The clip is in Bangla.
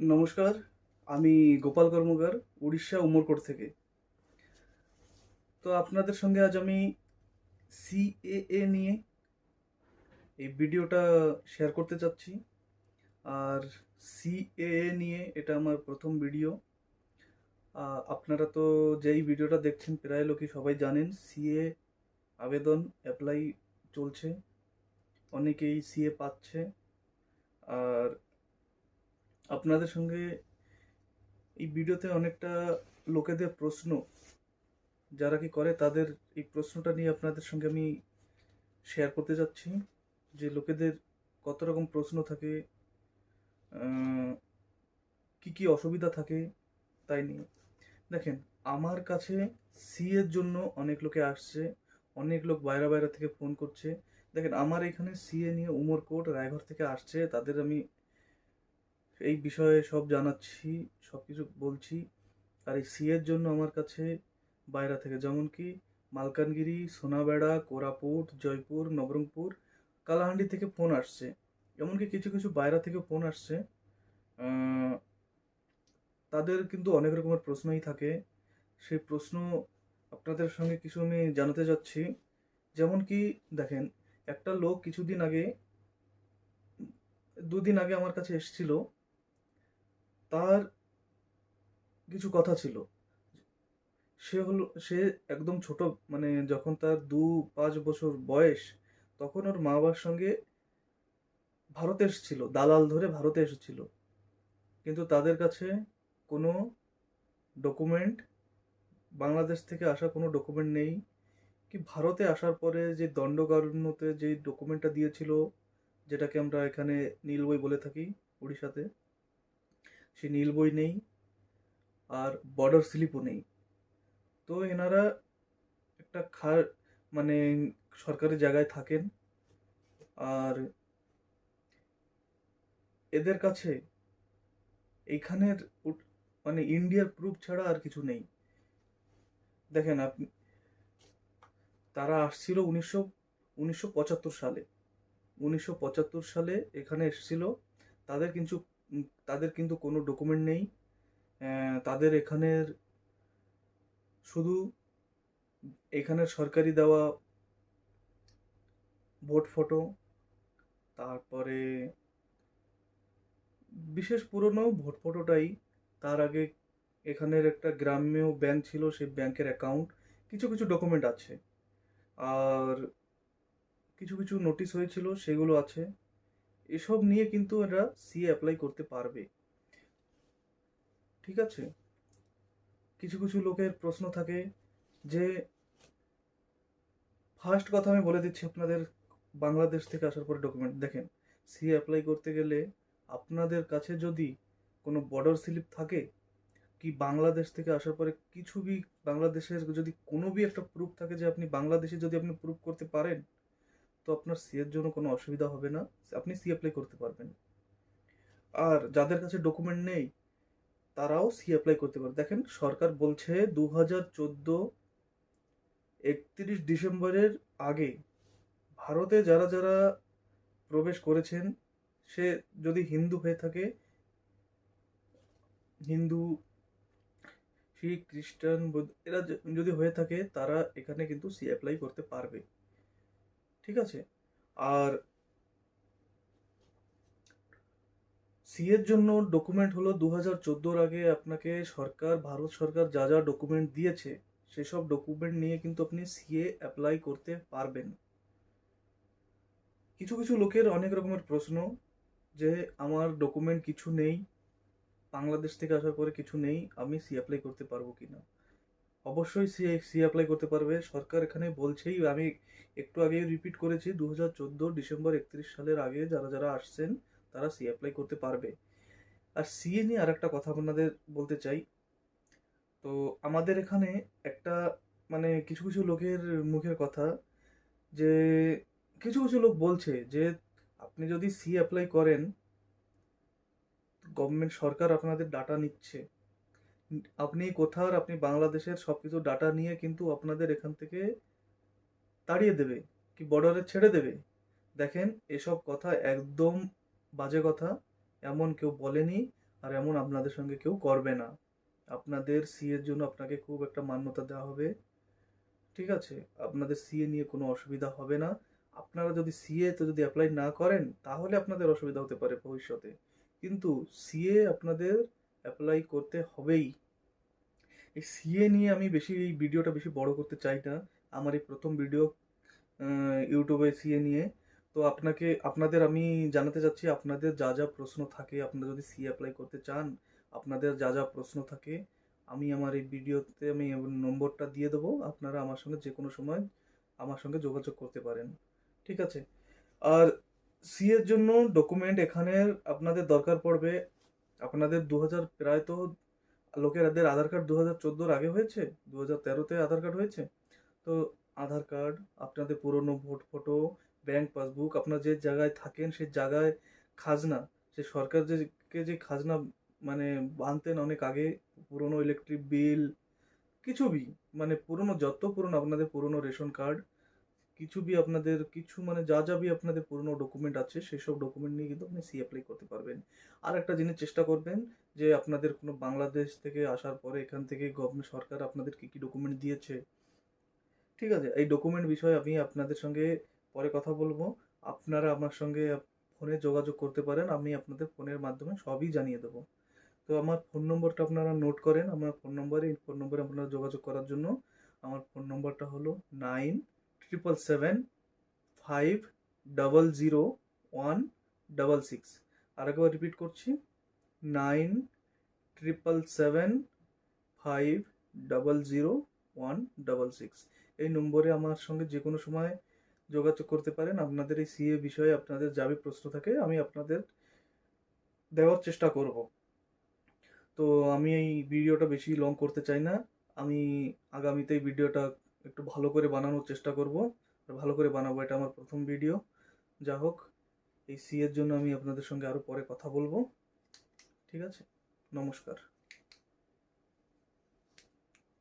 নমস্কার, আমি গোপাল কর্মকার, উড়িষ্যা উমরকোট থেকে। তো আপনাদের সঙ্গে আজ আমি সিএএ নিয়ে এই ভিডিওটা শেয়ার করতে চাচ্ছি। আর সিএএ নিয়ে এটা আমার প্রথম ভিডিও। আপনারা তো যেই ভিডিওটা দেখছেন প্রায় লোকই সবাই জানেন সিএ আবেদন অ্যাপ্লাই চলছে। অনেকেই সিএ পাচ্ছে। আর আপনাদের সঙ্গে এই ভিডিওতে অনেকটা লোকেদের প্রশ্ন, যারা কি করে তাদের এই প্রশ্নটা নিয়ে আপনাদের সঙ্গে আমি শেয়ার করতে যাচ্ছি। যে লোকেদের কত রকম প্রশ্ন থাকে কি কি অসুবিধা থাকে তাই নিয়ে। দেখেন, আমার কাছে সি এর জন্য অনেক লোকে আসছে, অনেক লোক বাইরে বাইরে থেকে ফোন করছে। দেখেন, আমার এখানে সিএ নিয়ে উমরকোট রায়গড় থেকে আসছে, তাদের আমি এই বিষয়ে সব জানাচ্ছি সব কিছু বলছি। আর এই সিএর জন্য আমার কাছে বাইরা থেকে, যেমন কি মালকানগিরি, সোনাবেড়া, কোরাপুট, জয়পুর, নবরঙ্গপুর, কালাহান্ডি থেকে ফোন আসছে। এমনকি কিছু কিছু বাইরা থেকে ফোন আসছে। তাদের কিন্তু অনেক রকমের প্রশ্নই থাকে। সেই প্রশ্ন আপনাদের সঙ্গে কিছু আমি জানাতে যাচ্ছি। যেমন কি, দেখেন, একটা লোক কিছুদিন আগে, দুদিন আগে আমার কাছে এসেছিল। তার কিছু কথা ছিল। সে হলো, সে একদম ছোট মানে যখন তার দু পাঁচ বছর বয়স, তখন ওর মা বাবার সঙ্গে ভারতে এসেছিল, দালাল ধরে ভারতে এসেছিল। কিন্তু তাদের কাছে কোনো ডকুমেন্ট বাংলাদেশ থেকে আসা কোনো ডকুমেন্ট নেই। কি ভারতে আসার পরে যে দণ্ডকারণ্যতে যে ডকুমেন্টটা দিয়েছিল, যেটাকে আমরা এখানে নীল বই বলে থাকি উড়িষ্যাতে সে নীল বই নেই আর বর্ডার স্লিপও নেই। তো এনারা একটা খার মানে সরকারি জায়গায় থাকেন আর এদের কাছে এইখানের মানে ইন্ডিয়ার প্রুফ ছাড়া আর কিছু নেই। দেখেন আপনি তারা আসছিল উনিশশো উনিশশো সালে। উনিশশো পঁচাত্তর সালে এখানে এসেছিল। তাদের উম, তাদের কিন্তু কোনো ডকুমেন্ট নেই। তাদের এখানের শুধু এখানের সরকারি দেওয়া ভোট ফটো তারপরে বিশেষ পুরনো ভোট ফটোটাই তার আগে এখানের একটা গ্রাম্য ব্যাংক ছিল, সেই ব্যাংকের অ্যাকাউন্ট কিছু কিছু ডকুমেন্ট আছে। আর কিছু কিছু নোটিশ হয়েছিল, সেগুলো আছে। এসব নিয়ে কিন্তু এরা সি অ্যাপ্লাই করতে পারবে। ঠিক আছে? কিছু কিছু লোকের প্রশ্ন থাকে যে ফার্স্ট কথা আমি বলে দিচ্ছি আপনাদের বাংলাদেশ থেকে আসার পরে ডকুমেন্ট দেখেন সি অ্যাপ্লাই করতে গেলে আপনাদের কাছে যদি কোনো বর্ডার স্লিপ থাকে, কি বাংলাদেশ থেকে আসার পরে কিছু বি বাংলাদেশের যদি কোনো বি একটা প্রুফ থাকে যে আপনি বাংলাদেশে যদি আপনি প্রুফ করতে পারেন তো আপনার সি এর জন্য কোনো অসুবিধা হবে না। আপনি সি অ্যাপ্লাই করতে পারবেন। আর যাদের কাছে ডকুমেন্ট নেই, তারাও সি অ্যাপ্লাই করতে পারে দেখেন, সরকার বলছে দু হাজার চোদ্দ একত্রিশ ডিসেম্বরের আগে ভারতে যারা যারা প্রবেশ করেছেন, সে যদি হিন্দু হয়ে থাকে, হিন্দু, শিখ, খ্রিস্টান, বৌদ্ধ, এরা যদি হয়ে থাকে, তারা এখানে কিন্তু সি অ্যাপ্লাই করতে পারবে। ঠিক আছে? আর সি এর জন্য ডকুমেন্ট হলো দু হাজার চোদ্দোর আগে আপনাকে সরকার, ভারত সরকার যা যা ডকুমেন্ট দিয়েছে, সেসব ডকুমেন্ট নিয়ে কিন্তু আপনি সিএ অ্যাপ্লাই করতে পারবেন। কিছু কিছু লোকের অনেক রকমের প্রশ্ন যে, আমার ডকুমেন্ট কিছু নেই, বাংলাদেশ থেকে আসার পরে কিছু নেই, আমি সি অ্যাপ্লাই করতে পারব কি না অবশ্যই সি সি অ্যাপ্লাই করতে পারবে। সরকার এখানে বলছেই, আমি একটু আগে রিপিট করেছি দু হাজার চোদ্দ ডিসেম্বর একত্রিশ সালের আগে যারা যারা আসছেন, তারা সি অ্যাপ্লাই করতে পারবে। আর সিএ নিয়ে আর একটা কথা আপনাদের বলতে চাই। তো আমাদের এখানে একটা মানে কিছু কিছু লোকের মুখের কথা, যে কিছু কিছু লোক বলছে যে, আপনি যদি সি অ্যাপ্লাই করেন গভর্নমেন্ট সরকার আপনাদের ডাটা নিচ্ছে। আপনি কোথার আপনি বাংলাদেশের সব কিছু ডাটা নিয়ে কিন্তু আপনাদের এখান থেকে তাড়িয়ে দেবে, কি বর্ডারে ছেড়ে দেবে। দেখেন, এসব কথা একদম বাজে কথা, এমন কেউ বলেনি আর এমন আপনাদের সঙ্গে কেউ করবে না। আপনাদের সি এর জন্য আপনাকে খুব একটা মান্যতা দেওয়া হবে। ঠিক আছে, আপনাদের সিএ নিয়ে কোনো অসুবিধা হবে না। আপনারা যদি সিএ তো যদি অ্যাপ্লাই না করেন, তাহলে আপনাদের অসুবিধা হতে পারে ভবিষ্যতে। কিন্তু সিএ আপনাদের অ্যাপ্লাই করতে হবেই। এই সিএ নিয়ে আমি বেশি এই ভিডিওটা বেশি বড় করতে চাই না। আমার এই প্রথম ভিডিও ইউটিউবে সিএ নিয়ে। তো আপনাকে, আপনাদের আমি জানাতে চাচ্ছি, আপনাদের যা যা প্রশ্ন থাকে, আপনারা যদি সি অ্যাপ্লাই করতে চান, আপনাদের যা যা প্রশ্ন থাকে, আমি আমার এই ভিডিওতে আমি নম্বরটা দিয়ে দেবো। আপনারা আমার সঙ্গে যে কোনো সময় আমার সঙ্গে যোগাযোগ করতে পারেন। ঠিক আছে? আর সি এর জন্য ডকুমেন্ট এখানে আপনাদের দরকার পড়বে আপনাদের দু হাজার প্রায় তো লোকেরাদের আধার কার্ড দু হাজার চোদ্দোর আগে হয়েছে দু হাজার তেরোতে আধার কার্ড হয়েছে। তো আধার কার্ড, আপনাদের পুরনো ভোট ফটো, ব্যাংক পাসবুক, আপনার যে জায়গায় থাকেন সেই জায়গায় খাজনা সে সরকার যে যে খাজনা মানে বানতেন অনেক আগে, পুরনো ইলেকট্রিক বিল কিছু বি মানে পুরনো, যত পুরনো আপনাদের পুরনো রেশন কার্ড কিছু বি আপনাদের, কিছু মানে যা যা বি আপনাদের পুরনো ডকুমেন্ট আছে, সেসব ডকুমেন্ট নিয়ে কিন্তু আপনি সি অ্যাপ্লাই করতে পারবেন। আর একটা জিনিস চেষ্টা করবেন যে আপনাদের কোনো বাংলাদেশ থেকে আসার পরে এখান থেকে গভর্নমেন্ট সরকার আপনাদের কী কী ডকুমেন্ট দিয়েছে। ঠিক আছে? এই ডকুমেন্ট বিষয়ে আমি আপনাদের সঙ্গে পরে কথা বলব। আপনারা আমার সঙ্গে ফোনে যোগাযোগ করতে পারেন, আমি আপনাদের ফোনের মাধ্যমে সবই জানিয়ে দেবো। তো আমার ফোন নম্বরটা আপনারা নোট করেন, আমার ফোন নম্বরে, এই ফোন নম্বরে আপনারা যোগাযোগ করার জন্য। আমার ফোন নম্বরটা হলো nine triple seven five double zero one double six আরেকবার রিপিট করছি। Nine triple seven five double zero one double six এই নম্বরে আমার সঙ্গে যে কোনো সময় যোগাযোগ করতে পারেন। আপনাদের এই সিএ বিষয়ে আপনাদের যাবে প্রশ্ন থাকে, আমি আপনাদের দেওয়ার চেষ্টা করব। তো আমি এই ভিডিওটা বেশি লং করতে চাই না। আমি আগামীতে এই ভিডিওটা একটু ভালো করে বানানোর চেষ্টা করব। আর ভালো করে বানাবো, এটা আমার প্রথম ভিডিও যা হোক, এই সি এর জন্য আমি আপনাদের সঙ্গে আরও পরে কথা বলব। ঠিক আছে? নমস্কার।